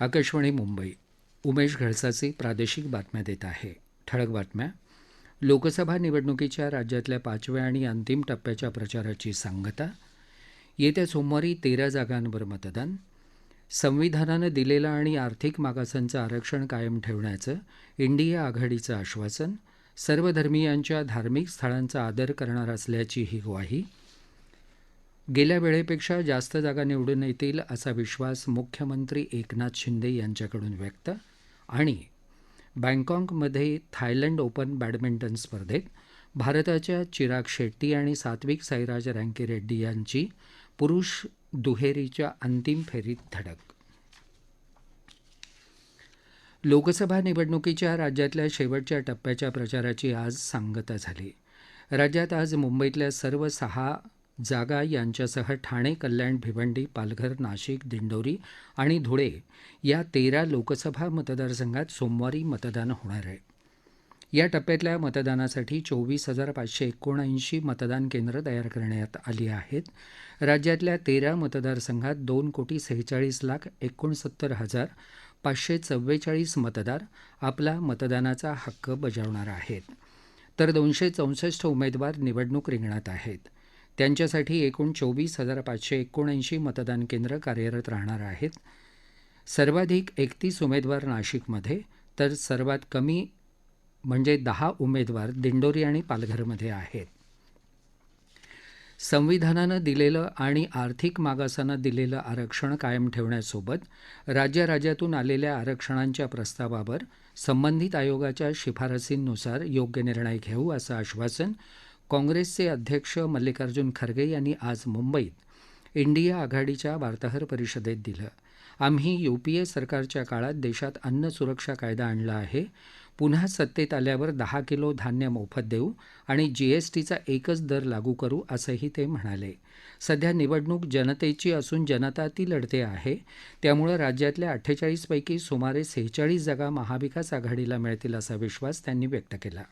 आकाशवाणी मुंबई. उमेश घळसाचे प्रादेशिक बातम्या देत आहे. ठळक बातम्या. लोकसभा निवडणुकीच्या राज्यातल्या पाचव्या आणि अंतिम टप्प्याच्या प्रचाराची सांगता. येत्या सोमवारी तेरा जागांवर मतदान. संविधानानं दिलेलं आणि आर्थिक मागासांचं आरक्षण कायम ठेवण्याचं इंडिया आघाडीचं आश्वासन. सर्व धर्मियांच्या धार्मिक स्थळांचा आदर करणार असल्याची ही ग्वाही. गेल्या वेळेपेक्षा जास्त जागा निवडून येतील असा विश्वास मुख्यमंत्री एकनाथ शिंदे यांच्याकडून व्यक्त आणि बँकॉकमध्ये थायलंड ओपन बॅडमिंटन स्पर्धेत भारताच्या चिराग शेट्टी आणि सात्विक साईराज रँकीरेड्डी यांची पुरुष दुहेरीच्या अंतिम फेरीत धडक. लोकसभा निवडणुकीच्या राज्यातल्या शेवटच्या टप्प्याच्या प्रचाराची आज सांगता झाली. राज्यात आज मुंबईतल्या सर्व सहा जागा यांच्यासह ठाणे कल्याण भिवंडी पालघर नाशिक दिंडोरी आणि धुळे या तेरा लोकसभा मतदारसंघात सोमवारी मतदान होणार आहे. या टप्प्यातल्या मतदानासाठी चोवीस हजार पाचशे एकोणऐंशी मतदान केंद्र तयार करण्यात आली आहेत. राज्यातल्या तेरा मतदारसंघात दोन कोटी सेहेचाळीस लाख एकोणसत्तर हजार पाचशे चव्वेचाळीस मतदार आपला मतदानाचा हक्क बजावणार आहेत. तर दोनशे चौसष्ट उमेदवार निवडणूक रिंगणात आहेत. त्यांच्यासाठी एकूण चोवीस हजार पाचशे एकोणऐंशी मतदान केंद्र कार्यरत राहणार आहेत. सर्वाधिक एकतीस उमेदवार नाशिकमध्ये तर सर्वात कमी म्हणजे दहा उमेदवार दिंडोरी आणि पालघरमध्ये आहेत. संविधानानं दिलेलं आणि आर्थिक मागासानं दिलेलं आरक्षण कायम ठेवण्यासोबत राज्य राज्यातून आलेल्या आरक्षणांच्या प्रस्तावावर संबंधित आयोगाच्या शिफारसींनुसार योग्य निर्णय घेऊ असं आश्वासन काँग्रेसचे अध्यक्ष मल्लिकार्जुन खरगे यांनी आज मुंबईत इंडिया आघाडीच्या वार्ताहर परिषदेत दिलं. आम्ही यूपीए सरकारच्या काळात देशात अन्न सुरक्षा कायदा आणला आहे. पुन्हा सत्तेत आल्यावर दहा किलो धान्य मोफत देऊ आणि जीएसटीचा एकच दर लागू करू असंही ते म्हणाले. सध्या निवडणूक जनतेची असून जनता ती लढते आहे. त्यामुळे राज्यातल्या अठ्ठेचाळीसपैकी सुमारे सेहेचाळीस जागा महाविकास आघाडीला मिळतील असा विश्वास त्यांनी व्यक्त केला.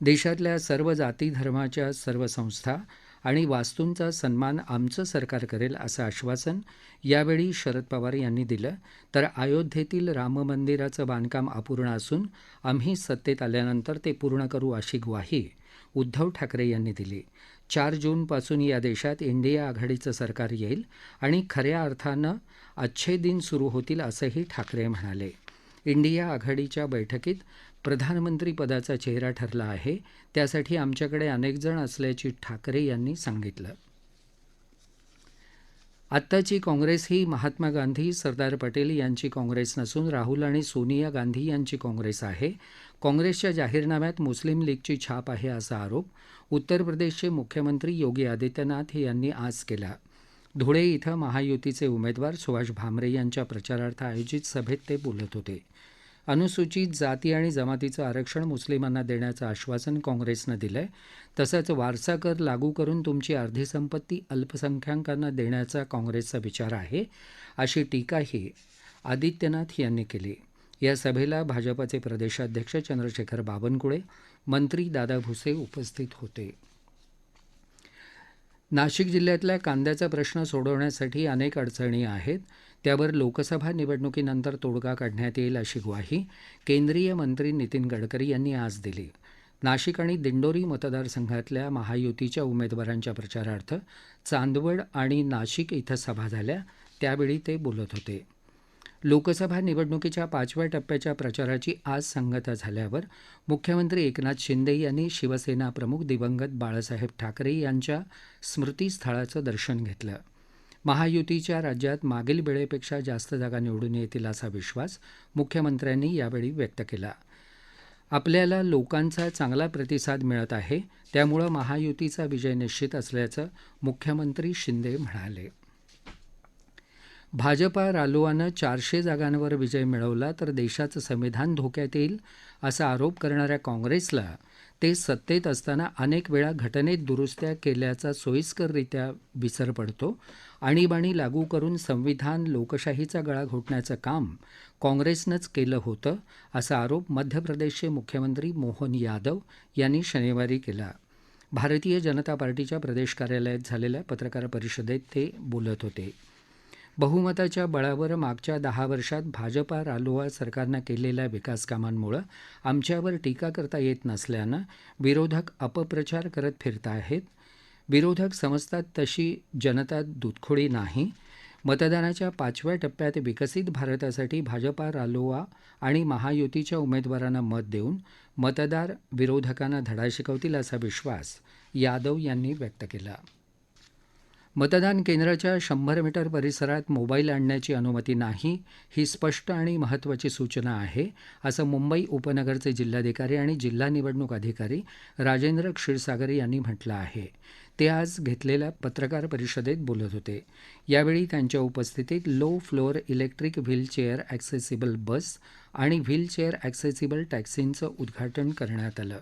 देशातल्या सर्व जाती धर्माच्या सर्व संस्था आणि वास्तूंचा सन्मान आमचं सरकार करेल असं आश्वासन यावेळी शरद पवार यांनी दिलं. तर अयोध्येतील राममंदिराचं बांधकाम अपूर्ण असून आम्ही सत्तेत आल्यानंतर ते पूर्ण करू अशी ग्वाही उद्धव ठाकरे यांनी दिली. चार जूनपासून या देशात इंडिया आघाडीचं सरकार येईल आणि खऱ्या अर्थानं अच्छे दिन सुरू होतील असंही ठाकरे म्हणाले. इंडिया आघाडीच्या बैठकीत प्रधानमंत्रीपदाचा चेहरा ठरला आहे. त्यासाठी आमच्याकडे अनेकजण असल्याची ठाकरे यांनी सांगितलं. आत्ताची काँग्रेस ही महात्मा गांधी सरदार पटेल यांची काँग्रेस नसून राहुल आणि सोनिया गांधी यांची काँग्रेस आहे. काँग्रेसच्या जाहीरनाम्यात मुस्लिम लीगची छाप आहे असा आरोप उत्तर प्रदेशचे मुख्यमंत्री योगी आदित्यनाथ यांनी आज केला. धुळे इथं महायुतीचे उमेदवार सुभाष भामरे यांच्या प्रचारार्थ आयोजित सभेत ते बोलत होते. अनुसूचित जाती आणि जमातीचं आरक्षण मुस्लिमांना देण्याचं आश्वासन काँग्रेसनं दिलं आहे तसंच वारसा कर लागू करून तुमची अर्धी संपत्ती अल्पसंख्याकांना देण्याचा काँग्रेसचा विचार आहे अशी टीकाही आदित्यनाथ यांनी केली. या सभेला भाजपाचे प्रदेशाध्यक्ष चंद्रशेखर बावनकुळे मंत्री दादा भुसे उपस्थित होते. नाशिक जिल्ह्यातल्या कांद्याचा प्रश्न सोडवण्यासाठी अनेक अडचणी आहेत. त्यावर लोकसभा निवडणुकीनंतर तोडगा काढण्यात येईल अशी ग्वाही केंद्रीय मंत्री नितीन गडकरी यांनी आज दिली. नाशिक आणि दिंडोरी मतदारसंघातल्या महायुतीच्या उमेदवारांच्या प्रचारार्थ चांदवड आणि नाशिक इथं सभा झाल्या. त्यावेळी ते बोलत होते. लोकसभा निवडणुकीच्या पाचव्या टप्प्याच्या प्रचाराची आज सांगता झाल्यावर मुख्यमंत्री एकनाथ शिंदे यांनी शिवसेना प्रमुख दिवंगत बाळासाहेब ठाकरे यांच्या स्मृतीस्थळाचं दर्शन घेतलं. महायुतीच्या राज्यात मागील वेळेपेक्षा जास्त जागा निवडून येतील असा विश्वास मुख्यमंत्र्यांनी यावेळी व्यक्त केला. आपल्याला लोकांचा चांगला प्रतिसाद मिळत आहे त्यामुळं महायुतीचा विजय निश्चित असल्याचं मुख्यमंत्री शिंदे म्हणाले. भाजपा रालोआनं चारशे जागांवर विजय मिळवला तर देशाचं संविधान धोक्यात येईल असा आरोप करणाऱ्या काँग्रेसला. ते सत्तेत असताना अनेक वेळा घटनेत दुरुस्त्या केल्याचा सोयीस्कररित्या विसर पडतो. आणीबाणी लागू करून संविधान लोकशाहीचा गळा घोटण्याचं काम काँग्रेसनंच केलं होतं असा आरोप मध्य प्रदेशचे मुख्यमंत्री मोहन यादव यांनी शनिवारी केला. भारतीय जनता पार्टीच्या प्रदेश कार्यालयात झालेल्या पत्रकार परिषदेत ते बोलत होते. बहुमताच्या बळावर मागच्या दहा वर्षात भाजपा रालोआ सरकारनं केलेल्या विकासकामांमुळे आमच्यावर टीका करता येत नसल्यानं विरोधक अपप्रचार करत फिरताहेत विरोधक समजतात तशी जनता दुधखोडी नाही. मतदानाच्या पाचव्या टप्प्यात विकसित भारतासाठी भाजपा रालोआ आणि महायुतीच्या उमेदवारांना मत देऊन मतदार विरोधकांना धडा शिकवतील असा विश्वास यादव यांनी व्यक्त केला. मतदान केंद्राच्या शंभर मीटर परिसरात मोबाईल आणण्याची अनुमती नाही ही स्पष्ट आणि महत्त्वाची सूचना आहे असं मुंबई उपनगरचे जिल्हाधिकारी आणि जिल्हा निवडणूक अधिकारी राजेंद्र क्षीरसागर यांनी म्हटलं आहे. ते आज घेतलेल्या पत्रकार परिषदेत बोलत होते. यावेळी त्यांच्या उपस्थितीत low floor electric wheelchair accessible bus आणि व्हीलचेअर ॲक्सेसिबल टॅक्सींचं उद्घाटन करण्यात आलं.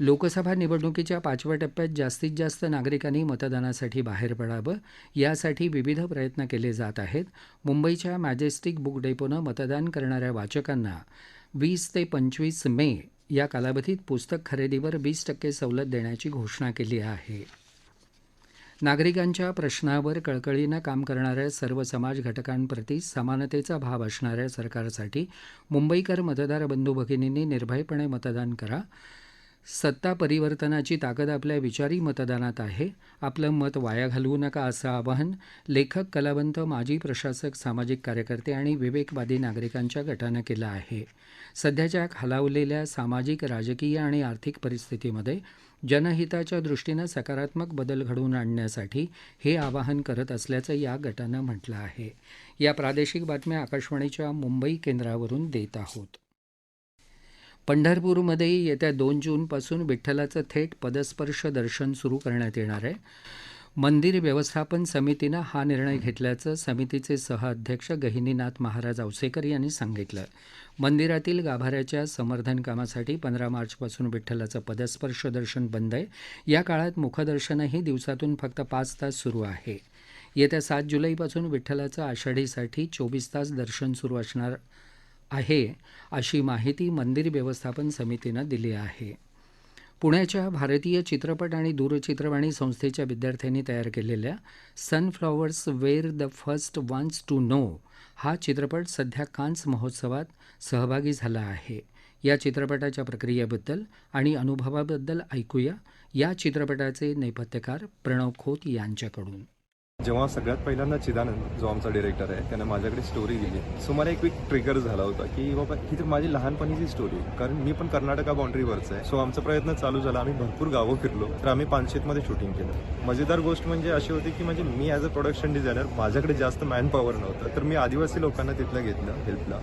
लोकसभा निवडणुकीच्या पाचव्या टप्प्यात जास्तीत जास्त नागरिकांनी मतदानासाठी बाहेर पडावं यासाठी विविध प्रयत्न केले जात आहेत. मुंबईच्या मॅजेस्टिक बुक डेपोनं मतदान करणाऱ्या वाचकांना वीस ते पंचवीस मे या कालावधीत पुस्तक खरेदीवर वीस टक्के सवलत देण्याची घोषणा केली आहे. नागरिकांच्या प्रश्नावर कळकळीनं काम करणाऱ्या सर्व समाज घटकांप्रती समानतेचा भाव असणाऱ्या सरकारसाठी मुंबईकर मतदार बंधू भगिनींनी निर्भयपणे मतदान करा. सत्ता परिवर्तनाची ताकद आपल्या विचारी मतदानात आहे. आपलं मत वाया घालवू नका असं आवाहन लेखक कलावंत माजी प्रशासक सामाजिक कार्यकर्ते आणि विवेकवादी नागरिकांच्या गटानं केलं आहे. सध्याच्या खालावलेल्या सामाजिक राजकीय आणि आर्थिक परिस्थितीमध्ये जनहिताच्या दृष्टीनं सकारात्मक बदल घडवून आणण्यासाठी हे आवाहन करत असल्याचं या गटानं म्हटलं आहे. या प्रादेशिक बातम्या आकाशवाणीच्या मुंबई केंद्रावरून देत आहोत. पंढरपूरमध्ये येत्या दोन जूनपासून विठ्ठलाचं थेट पदस्पर्श दर्शन सुरू करण्यात येणार आहे. मंदिर व्यवस्थापन समितीनं हा निर्णय घेतल्याचं समितीचे सहअध्यक्ष गहिनीनाथ महाराज औसेकर यांनी सांगितलं. मंदिरातील गाभाऱ्याच्या समर्थन कामासाठी पंधरा मार्चपासून विठ्ठलाचं पदस्पर्श दर्शन बंद आहे. या काळात मुखदर्शनही दिवसातून फक्त पाच तास सुरू आहे. येत्या सात जुलैपासून विठ्ठलाचं आषाढीसाठी चोवीस तास दर्शन सुरू असणार आहे अशी माहिती मंदिर व्यवस्थापन समितीनं दिली आहे. पुण्याच्या भारतीय चित्रपट आणि दूरचित्रवाणी संस्थेच्या विद्यार्थ्यांनी तयार केलेल्या sunflowers were the first ones to know हा चित्रपट सध्या कान्स महोत्सवात सहभागी झाला आहे. या चित्रपटाच्या प्रक्रियेबद्दल आणि अनुभवाबद्दल ऐकूया या चित्रपटाचे नेपथ्यकार प्रणव खोत यांच्याकडून. जेव्हा सगळ्यात पहिल्यांदा चिदानंद जो आमचा डिरेक्टर आहे त्याने माझ्याकडे स्टोरी दिली. सो मला एक वीक ट्रिगर झाला होता की बाबा ही तर माझी लहानपणीची स्टोरी आहे. कारण मी पण कर्नाटका बाउंड्रीवरच आहे. सो आमचा प्रयत्न चालू झाला. आम्ही भरपूर गावं फिरलो. तर आम्ही पानशेतमध्ये शूटिंग केलं. मजेदार गोष्ट म्हणजे अशी होती की म्हणजे मी ॲज अ प्रोडक्शन डिझायनर माझ्याकडे जास्त मॅन पॉवर नव्हतं. तर मी आदिवासी लोकांना तिथलं घेतलं हेल्पला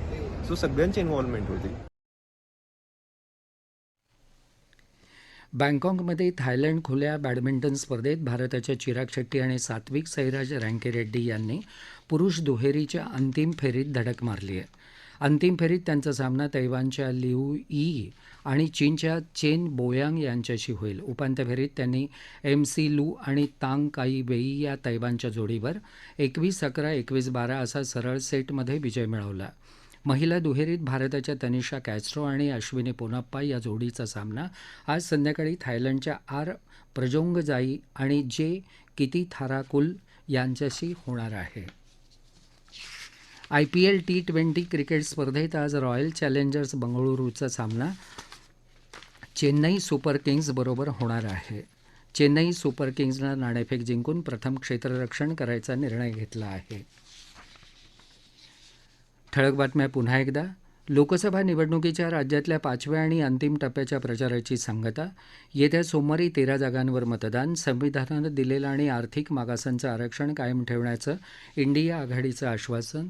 सो सगळ्यांची इन्व्हॉल्वमेंट होती. बँकॉकमध्ये थायलंड खुल्या बॅडमिंटन स्पर्धेत भारताच्या चिराग शेट्टी आणि सात्विक साईराज रँकीरेड्डी यांनी पुरुष दुहेरीच्या अंतिम फेरीत धडक मारली आहे. अंतिम फेरीत त्यांचा सामना तैवानच्या लिऊ ई आणि चीनच्या चेन बोयांग यांच्याशी होईल. उपांत्य फेरीत त्यांनी एम सी लू आणि तांग काई वेई या तैवानच्या जोडीवर एकवीस अकरा एकवीस बारा असा सरळ सेटमध्ये विजय मिळवला. महिला दुहेरीत भारताच्या तनिषा कॅस्ट्रो आणि अश्विनी पोनाप्पा या जोडीचा सामना आज संध्याकाळी थायलंडच्या आर प्रजोंगजाई आणि जे किती थाराकुल यांच्याशी होणार आहे. I P L T twenty cricket स्पर्धेत आज रॉयल चॅलेंजर्स बंगळुरूचा सामना चेन्नई सुपर किंग्ज बरोबर होणार आहे. चेन्नई सुपर किंग्जनं नाणेफेक जिंकून प्रथम क्षेत्ररक्षण करायचा निर्णय घेतला आहे. ठळक बातम्या पुन्हा एकदा. लोकसभा निवडणुकीच्या राज्यातल्या पाचव्या आणि अंतिम टप्प्याच्या प्रचाराची सांगता येत्या सोमवारी तेरा जागांवर मतदान संविधानानं दिलेलं आणि आर्थिक मागासांचं आरक्षण कायम ठेवण्याचं इंडिया आघाडीचं आश्वासन.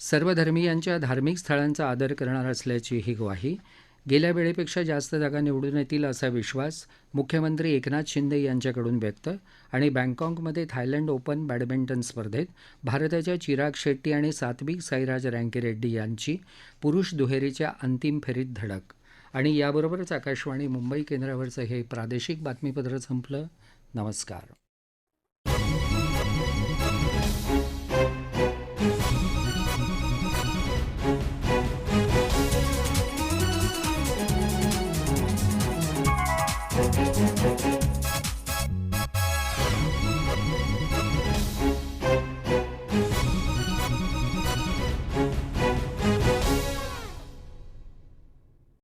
सर्व धर्मियांच्या धार्मिक स्थळांचा आदर करणार असल्याची ही ग्वाही गेल्या वेळेपेक्षा जास्त जागा निवडून येतील असा विश्वास मुख्यमंत्री एकनाथ शिंदे यांच्याकडून व्यक्त आणि बँकॉकमध्ये थायलंड ओपन बॅडमिंटन स्पर्धेत भारताच्या चिराग शेट्टी आणि सात्विक साईराज रँकीरेड्डी यांची पुरुष दुहेरीच्या अंतिम फेरीत धडक. आणि याबरोबरच आकाशवाणी मुंबई केंद्रावरचं हे प्रादेशिक बातमीपत्र संपलं. नमस्कार.